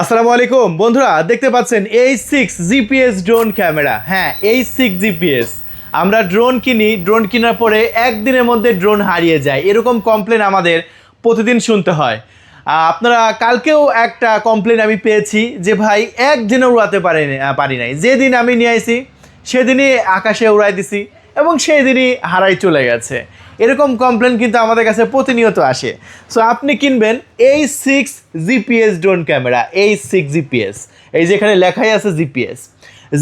আসসালামু আলাইকুম। বন্ধুরা, দেখতে পাচ্ছেন এই সিক্স জিপিএস ড্রোন ক্যামেরা হ্যাঁ এই সিক্স জিপিএস আমরা ড্রোন কিনি ড্রোন কেনার পরে একদিনের মধ্যে ড্রোন হারিয়ে যায়। এরকম কমপ্লেন আমাদের প্রতিদিন শুনতে হয়। আপনারা, কালকেও একটা কমপ্লেন আমি পেয়েছি যে ভাই একদিনও উড়াতে পারি পারি নাই। যেদিন আমি নিয়ে আইছি, সেদিনই আকাশে উড়াই দিছি। এবং সেই দিনই হারাই চলে গেছে। এরকম কমপ্লেন কিন্তু আমাদের কাছে প্রতিনিয়ত আসে। সো আপনি কিনবেন এই সিক্স জিপিএস ড্রোন ক্যামেরা এই সিক্স জিপিএস এই যেখানে লেখাই আছে জিপিএস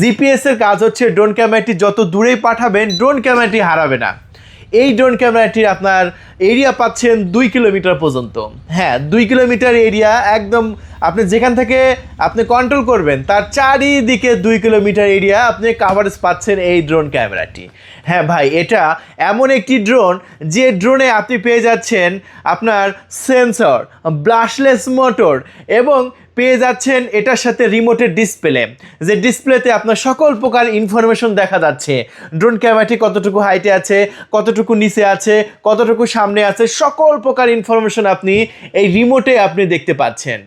জিপিএসের কাজ হচ্ছে ড্রোন ক্যামেরাটি যত দূরেই পাঠাবেন ড্রোন ক্যামেরাটি হারাবে না। এই ড্রোন ক্যামেরাটির আপনার এরিয়া পাচ্ছেন দুই কিলোমিটার পর্যন্ত। হ্যাঁ দুই কিলোমিটার এরিয়া একদম আপনি যেখান থেকে আপনি কন্ট্রোল করবেন, তার চারিদিকে দুই কিলোমিটার এরিয়া আপনি কাভারেজ পাচ্ছেন এই ড্রোন ক্যামেরাটি হ্যাঁ ভাই, এটা এমন একটি ড্রোন যে ড্রোনে আপনি পেয়ে যাচ্ছেন আপনার সেন্সর ব্রাশলেস মোটর এবং পেয়ে যাচ্ছেন এটার সাথে রিমোটের ডিসপ্লে যে ডিসপ্লেতে আপনার সকল প্রকার ইনফরমেশন দেখা যাচ্ছে। ড্রোন ক্যামেরাটি কতটুকু হাইটে আছে, কতটুকু নিচে আছে, কতটুকু সামনে আছে, সকল প্রকার ইনফরমেশন আপনি এই রিমোটে আপনি দেখতে পাচ্ছেন।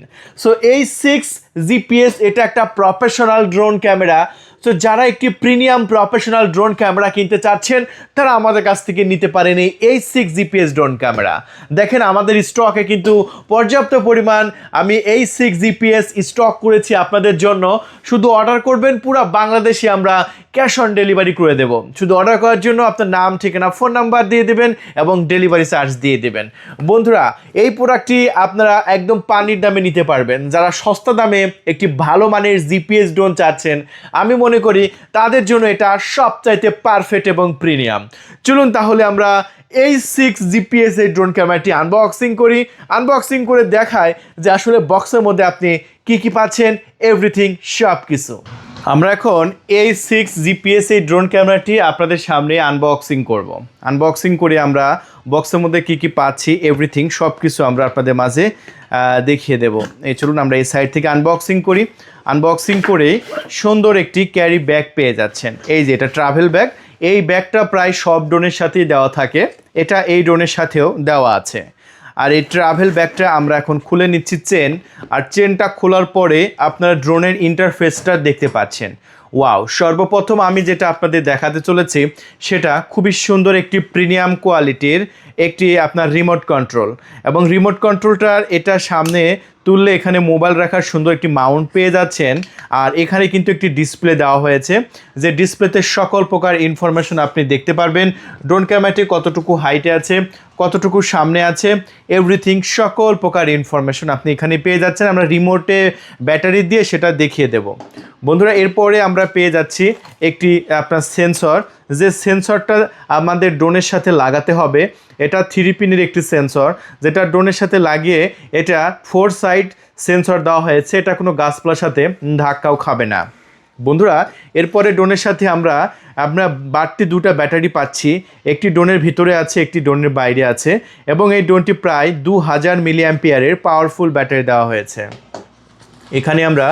সো এই সিক্স জিপিএস, এটা একটা প্রফেশনাল ড্রোন ক্যামেরা তো যারা একটি প্রিমিয়াম প্রফেশনাল ড্রোন ক্যামেরা কিনতে চাচ্ছেন, তারা আমাদের কাছ থেকে নিতে পারেন এই এই সিক্স জিপিএস ড্রোন ক্যামেরা দেখেন, আমাদের স্টকে কিন্তু পর্যাপ্ত পরিমাণ আমি এই সিক্স জিপিএস স্টক করেছি আপনাদের জন্য। শুধু অর্ডার করবেন, পুরো বাংলাদেশে আমরা ক্যাশ অন ডেলিভারি করে দেব। শুধু অর্ডার করার জন্য আপনার নাম, ঠিকানা ফোন নাম্বার দিয়ে দেবেন এবং ডেলিভারি চার্জ দিয়ে দেবেন। বন্ধুরা, এই প্রোডাক্টটি আপনারা একদম পানির দামে নিতে পারবেন। যারা সস্তা দামে একটি ভালো মানের জিপিএস ড্রোন চাচ্ছেন। আমি মনে করি তাদের জন্য এটা সবচাইতে পারফেক্ট এবং প্রিমিয়াম চলুন তাহলে আমরা এই সিক্স জিপিএস এই ড্রোন ক্যামেরাটি আনবক্সিং করি। আনবক্সিং করে দেখায় যে আসলে বক্সের মধ্যে আপনি কি কি পাচ্ছেন এভরিথিং সব কিছু আমরা এখন এই সিক্স জিপিএস এই ড্রোন ক্যামেরাটি আপনাদের সামনে আনবক্সিং করব। আনবক্সিং করে আমরা বক্সের মধ্যে কি কি পাচ্ছি এভরিথিং সব কিছু আমরা আপনাদের মাঝে দেখিয়ে দেব। এই চলুন আমরা এই সাইড থেকে আনবক্সিং করি। আনবক্সিং করে সুন্দর একটি ক্যারি ব্যাগ পেয়ে যাচ্ছেন। এই যে এটা ট্রাভেল ব্যাগ এই ব্যাগটা প্রায় সব ড্রোনের সাথেই দেওয়া থাকে। এটা এই ড্রোনের সাথেও দেওয়া আছে। আর এই ট্রাভেল ব্যাগটা আমরা এখন খুলে নিচ্ছি চেন আর চেনটা খোলার পরে আপনারা ড্রোনের ইন্টারফেসটা দেখতে পাচ্ছেন। ওয়াও সর্বপ্রথম আমি যেটা আপনাদের দেখাতে চলেছি, সেটা খুবই সুন্দর একটি প্রিমিয়াম কোয়ালিটির একটি আপনার রিমোট কন্ট্রোল এবং রিমোট কন্ট্রোলটার এটা সামনে তুললে এখানে মোবাইল রাখার সুন্দর একটি মাউন্ট পেয়ে যাচ্ছেন। আর এখানে কিন্তু একটি ডিসপ্লে দেওয়া হয়েছে, যে ডিসপ্লেতে সকল প্রকার ইনফরমেশন আপনি দেখতে পারবেন। ড্রোন ক্যামেরাটি কতটুকু হাইটে আছে কতটুকু সামনে আছে? এভরিথিং সকল প্রকার ইনফরমেশন আপনি এখানে পেয়ে যাচ্ছেন। আমরা রিমোটে ব্যাটারি দিয়ে সেটা দেখিয়ে দেব। বন্ধুরা, এরপরে আমরা পেয়ে যাচ্ছি একটি আপনার সেন্সর যে সেন্সরটা আমাদের ড্রোনের সাথে লাগাতে হবে, এটা থ্রি পিনের একটি সেন্সর যেটা ড্রোনের সাথে লাগিয়ে এটা ফোর সাইড সেন্সর দেওয়া হয়েছে। এটা কোনো গাছপালার সাথে ধাক্কাও খাবে না। বন্ধুরা, এরপরে ড্রোনের সাথে আমরা আমরা বাড়তি দুটা ব্যাটারি পাচ্ছি। একটি ড্রোনের ভিতরে আছে, একটি ড্রোনের বাইরে আছে এবং এই ড্রোনটি প্রায় দু হাজার মিলি অ্যাম্পিয়ারের পাওয়ারফুল ব্যাটারি দেওয়া হয়েছে। এখানে আমরা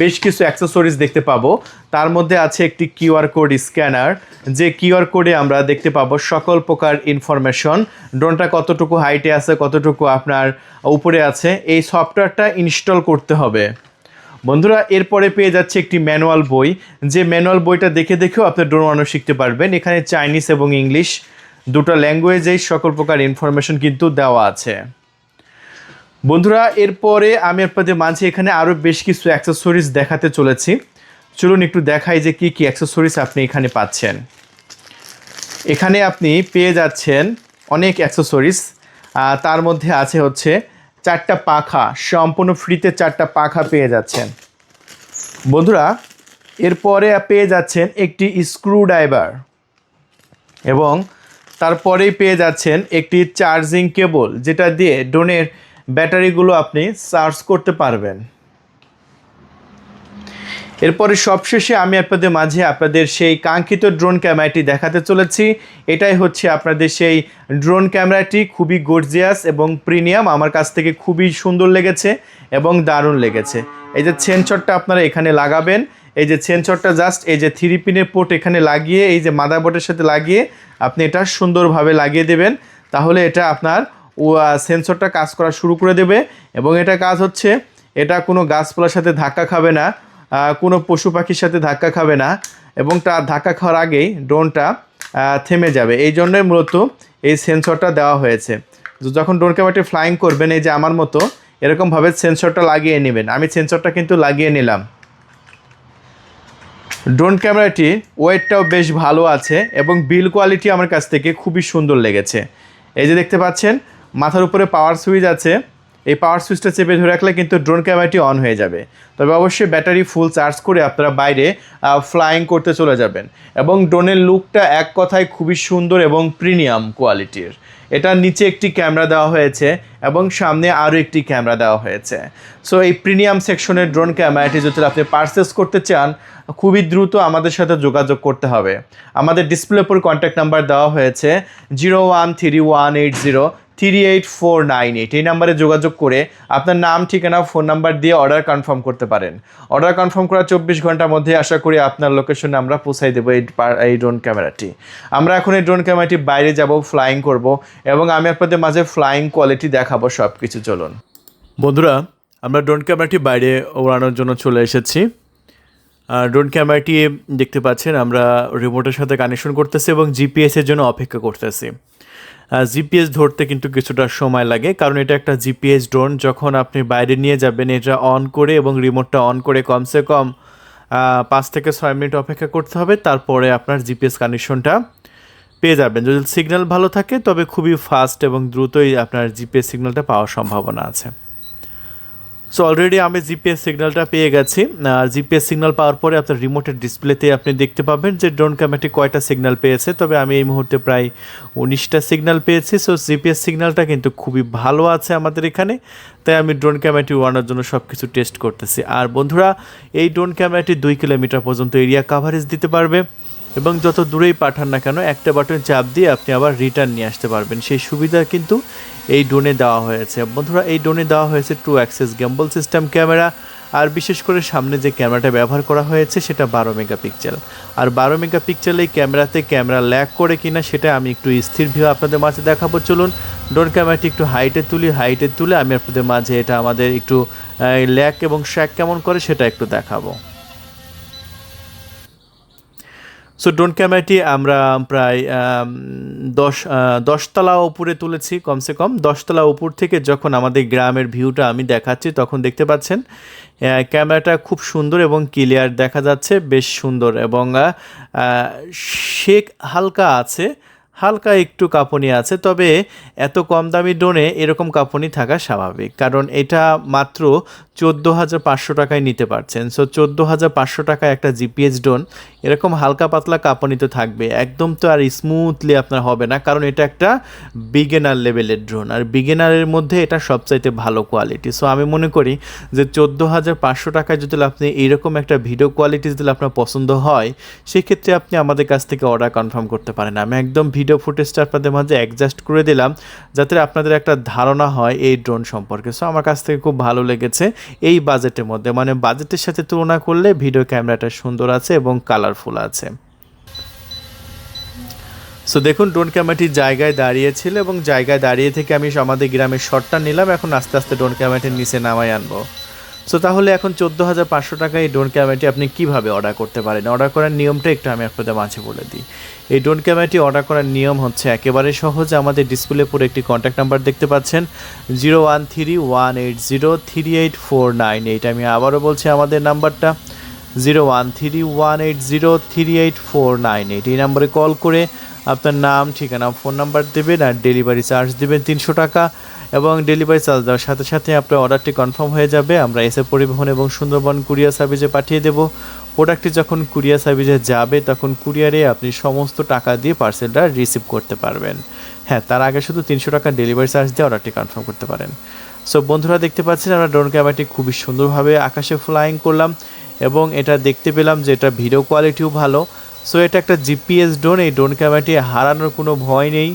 বেশ কিছু অ্যাক্সেসরিজ দেখতে পাবো। তার মধ্যে আছে একটি কিউআর কোড স্ক্যানার। যে কিউআর কোডে আমরা দেখতে পাবো সকল প্রকার ইনফরমেশন। ড্রোনটা কতটুকু হাইটে আছে, কতটুকু আপনার উপরে আছে, এই সফটওয়্যারটা ইনস্টল করতে হবে। বন্ধুরা, এরপরে পেয়ে যাচ্ছে একটি ম্যানুয়াল বই। যে ম্যানুয়াল বইটা দেখে দেখেও আপনি ড্রোন শিখতে পারবেন। এখানে চাইনিজ এবং ইংলিশ দুটো ল্যাঙ্গুয়েজেই সকল প্রকার ইনফরমেশন কিন্তু দেওয়া আছে। বন্ধুরা, এরপরে আমি আপনাদের মাঝে এখানে আরও বেশ কিছু অ্যাক্সেসরিজ দেখাতে চলেছি। চলুন একটু দেখাই যে কি কি অ্যাক্সেসরিজ আপনি এখানে পাচ্ছেন। এখানে আপনি পেয়ে যাচ্ছেন অনেক অ্যাক্সেসরিজ। তার মধ্যে আছে হচ্ছে চারটা পাখা, সম্পূর্ণ ফ্রিতে চারটা পাখা পেয়ে যাচ্ছেন। বন্ধুরা, এরপরে পেয়ে যাচ্ছেন একটি স্ক্রু ড্রাইভার এবং তারপরেই পেয়ে যাচ্ছেন একটি চার্জিং কেবল যেটা দিয়ে ড্রোনের ব্যাটারিগুলো আপনি চার্জ করতে পারবেন। এরপরে সবশেষে আমি আপনাদের মাঝে আপনাদের সেই কাঙ্ক্ষিত ড্রোন ক্যামেরাটি দেখাতে চলেছি। এটাই হচ্ছে আপনাদের সেই ড্রোন ক্যামেরাটি, খুবই গর্জিয়াস এবং প্রিমিয়াম আমার কাছ থেকে খুবই সুন্দর লেগেছে এবং দারুণ লেগেছে। এই যে সেন্সরটা আপনারা এখানে লাগাবেন, এই যে সেন্সরটা জাস্ট এই যে থ্রি পিনের পোর্ট এখানে লাগিয়ে, এই যে মাদারবোর্ডের সাথে লাগিয়ে আপনি এটা সুন্দরভাবে লাগিয়ে দেবেন। তাহলে এটা আপনার সেন্সরটা কাজ করা শুরু করে দেবে এবং এটা কাজ হচ্ছে, এটা কোনো গাছপালার সাথে ধাক্কা খাবে না। কোনো পশু পাখির সাথে ধাক্কা খাবে না এবং তার ধাক্কা খাওয়ার আগেই ড্রোনটা থেমে যাবে। এই জন্যই মূলত এই সেন্সরটা দেওয়া হয়েছে। যখন ড্রোন ক্যামেরাটি ফ্লাইং করবেন, এই যে আমার মতো, এরকমভাবে সেন্সরটা লাগিয়ে নেবেন। আমি সেন্সরটা কিন্তু লাগিয়ে নিলাম। ড্রোন ক্যামেরাটি ওয়েটটাও বেশ ভালো আছে এবং বিল কোয়ালিটি আমার কাছ থেকে খুবই সুন্দর লেগেছে। এই যে দেখতে পাচ্ছেন, মাথার উপরে পাওয়ার সুইচ আছে। এই পাওয়ার সুইচটা চেপে ধরে রাখলে কিন্তু ড্রোন ক্যামেরাটি অন হয়ে যাবে। তবে অবশ্যই ব্যাটারি ফুল চার্জ করে আপনারা বাইরে ফ্লাইং করতে চলে যাবেন। এবং ড্রোনের লুকটা এক কথায় খুবই সুন্দর এবং প্রিমিয়াম কোয়ালিটির এটার নিচে একটি ক্যামেরা দেওয়া হয়েছে এবং সামনে আরও একটি ক্যামেরা দেওয়া হয়েছে। সো এই প্রিমিয়াম সেকশনের ড্রোন ক্যামেরাটি যদি আপনি পারচেস করতে চান, খুবই দ্রুত আমাদের সাথে যোগাযোগ করতে হবে। আমাদের ডিসপ্লে উপর কন্ট্যাক্ট নাম্বার দেওয়া হয়েছে zero one three one eight zero three eight four nine eight এই নাম্বারে যোগাযোগ করে আপনার নাম, ঠিকানা ফোন নাম্বার দিয়ে অর্ডার কনফার্ম করতে পারেন। অর্ডার কনফার্ম করার চব্বিশ ঘণ্টার মধ্যে আশা করি আপনার লোকেশনে আমরা পৌঁছাই দেবো এই এই ড্রোন ক্যামেরাটি। আমরা এখন এই ড্রোন ক্যামেরাটি বাইরে যাব ফ্লাইং করব। এবং আমি আপনাদের মাঝে ফ্লাইং কোয়ালিটি দেখাবো সব কিছু চলুন। বন্ধুরা, আমরা ড্রোন ক্যামেরাটি বাইরে ওড়ানোর জন্য চলে এসেছি। ড্রোন ক্যামেরাটি দেখতে পাচ্ছেন, আমরা রিমোটের সাথে কানেকশন করতেছি এবং জিপিএসের জন্য অপেক্ষা করতেছি। জিপিএস ধরতে কিন্তু কিছুটা সময় লাগে, কারণ এটা একটা জিপিএস ড্রোন যখন আপনি বাইরে নিয়ে যাবেন, এটা অন করে এবং রিমোটটা অন করে কমসে কম পাঁচ থেকে ছয় মিনিট অপেক্ষা করতে হবে। তারপরে আপনার জিপিএস কানেকশনটা পেয়ে যাবেন। যদি সিগন্যাল ভালো থাকে, তবে খুবই ফাস্ট এবং দ্রুতই আপনার জিপিএস সিগন্যালটা পাওয়ার সম্ভাবনা আছে। সো অলরেডি আমি জিপিএস সিগন্যালটা পেয়ে গেছি। আর জিপিএস সিগন্যাল পাওয়ার পরে আপনার রিমোটের ডিসপ্লেতে আপনি দেখতে পাবেন যে ড্রোন ক্যামেরাটি কয়টা সিগন্যাল পেয়েছে। তবে আমি এই মুহূর্তে প্রায় উনিশটা সিগন্যাল পেয়েছি। সো জিপিএস সিগন্যালটা কিন্তু খুবই ভালো আছে আমাদের এখানে। তাই আমি ড্রোন ক্যামেরাটি উড়ানোর জন্য সব কিছু টেস্ট করতেছি। আর বন্ধুরা, এই ড্রোন ক্যামেরাটি দুই কিলোমিটার পর্যন্ত এরিয়া কাভারেজ দিতে পারবে। এবং যত দূরেই পাঠান না কেন, একটা বাটন চাপ দিয়ে আপনি আবার রিটার্ন নিয়ে আসতে পারবেন। সেই সুবিধা কিন্তু এই ড্রোনে দেওয়া হয়েছে। বন্ধুরা, এই ড্রোনে দেওয়া হয়েছে two axis gimbal system camera আর বিশেষ করে সামনে যে ক্যামেরাটা ব্যবহার করা হয়েছে, সেটা বারো মেগাপিক্সেল আর বারো মেগাপিক্সেল এই ক্যামেরাতে ক্যামেরা ল্যাক করে কিনা, সেটা আমি একটু স্থির ভিউ আপনাদের মাঝে দেখাবো। চলুন ড্রোন ক্যামেরাটি একটু হাইটে তুলি হাইটে তুলে আমি আপনাদের মাঝে এটা আমাদের একটু ল্যাক এবং শ্যাক কেমন করে, সেটা একটু দেখাবো। সো ড্রোন ক্যামেরাটি আমরা প্রায় দশ দশতলা উপরে তুলেছি কমসে কম। দশতলা উপর থেকে যখন আমাদের গ্রামের ভিউটা আমি দেখাচ্ছি, তখন দেখতে পাচ্ছেন ক্যামেরাটা খুব সুন্দর এবং ক্লিয়ার দেখা যাচ্ছে, বেশ সুন্দর এবং শেক হালকা আছে। হালকা একটু কাঁপুনি আছে, তবে এত কম দামি ড্রোনে এরকম কাঁপুনি থাকা স্বাভাবিক। কারণ এটা মাত্র চোদ্দ হাজার পাঁচশো টাকায় নিতে পারছেন। সো চোদ্দ হাজার পাঁচশো টাকায় একটা জিপিএস ড্রোন, এরকম হালকা পাতলা কাঁপুনি তো থাকবে। একদম তো আর স্মুথলি আপনার হবে না, কারণ এটা একটা বিগেনার লেভেলের ড্রোন। আর বিগেনারের মধ্যে এটা সবচাইতে ভালো কোয়ালিটি সো আমি মনে করি যে চোদ্দ হাজার পাঁচশো টাকায় যদি আপনি এইরকম একটা ভিডিও কোয়ালিটি যদি আপনার পছন্দ হয়, সেক্ষেত্রে আপনি আমাদের কাছ থেকে অর্ডার কনফার্ম করতে পারেন। আমি একদম ভিডিও ফুটেজটা আপনাদের মাঝে অ্যাডজাস্ট করে দিলাম, যাতে আপনাদের একটা ধারণা হয় এই ড্রোন সম্পর্কে। সো আমার কাছ থেকে খুব ভালো লেগেছে এই বাজেটের মধ্যে। মানে বাজেটের সাথে তুলনা করলে ভিডিও ক্যামেরাটা সুন্দর আছে এবং কালারফুল আছে। সো দেখুন ড্রোন ক্যামেরাটি জায়গায় দাঁড়িয়েছিল এবং জায়গায় দাঁড়িয়ে থেকে আমি আমাদের গ্রামের শটটা নিলাম। এখন আস্তে আস্তে ড্রোন ক্যামেরাটির নিচে নামাই আনব। সো তাহলে এখন চোদ্দ হাজার পাঁচশো টাকায় এই ড্রোন ক্যামেরাটি আপনি কীভাবে অর্ডার করতে পারেন? অর্ডার করার নিয়মটা একটু আমি আপনাদের মাঝে বলে দিই। এই ড্রোন ক্যামেরাটি অর্ডার করার নিয়ম হচ্ছে একেবারে সহজ। আমাদের ডিসপ্লে পরে একটি কন্ট্যাক্ট নাম্বার দেখতে পাচ্ছেন। Zero one three one eight zero three eight four nine eight আমি আবারও বলছি আমাদের নাম্বারটা। Zero one three one eight zero three eight four nine eight এই নাম্বারে কল করে আপনার নাম, ঠিকানা ফোন নাম্বার দেবেন আর ডেলিভারি চার্জ দেবেন তিনশো টাকা। এবং ডেলিভারি চার্জ দেওয়ার সাথে সাথে আপনার অর্ডারটি কনফার্ম হয়ে যাবে। আমরা এসে পরিবহন এবং সুন্দরবন কুরিয়ার সার্ভিসে পাঠিয়ে দেব। প্রোডাক্টটি যখন কুরিয়ার সার্ভিসে যাবে, তখন কুরিয়ারে আপনি সমস্ত টাকা দিয়ে পার্সেলটা রিসিভ করতে পারবেন। হ্যাঁ তার আগে শুধু তিনশো টাকা ডেলিভারি চার্জ দিয়ে অর্ডারটি কনফার্ম করতে পারেন। সো বন্ধুরা দেখতে পাচ্ছেন, আমরা ড্রোন ক্যামেরাটি খুবই সুন্দরভাবে আকাশে ফ্লাইং করলাম এবং এটা দেখতে পেলাম যে এটা ভিডিও কোয়ালিটিও ভালো। সো এটা একটা জিপিএস ড্রোন এই ড্রোন ক্যামেরাটি হারানোর কোনো ভয় নেই।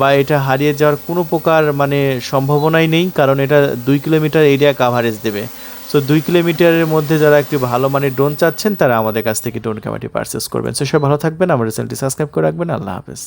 বা এটা হারিয়ে যাওয়ার কোনো প্রকার মানে সম্ভাবনাই নেই, কারণ এটা দুই কিলোমিটার এরিয়া কাভারেজ দেবে। সো দুই কিলোমিটারের মধ্যে যারা একটি ভালো মানে ড্রোন চাচ্ছেন, তারা আমাদের কাছ থেকে ড্রোন ক্যামেরাটি পারচেস করবেন। সো সব ভালো থাকবেন, আমার চ্যানেলটি সাবস্ক্রাইব করে রাখবেন। আল্লাহ হাফেজ।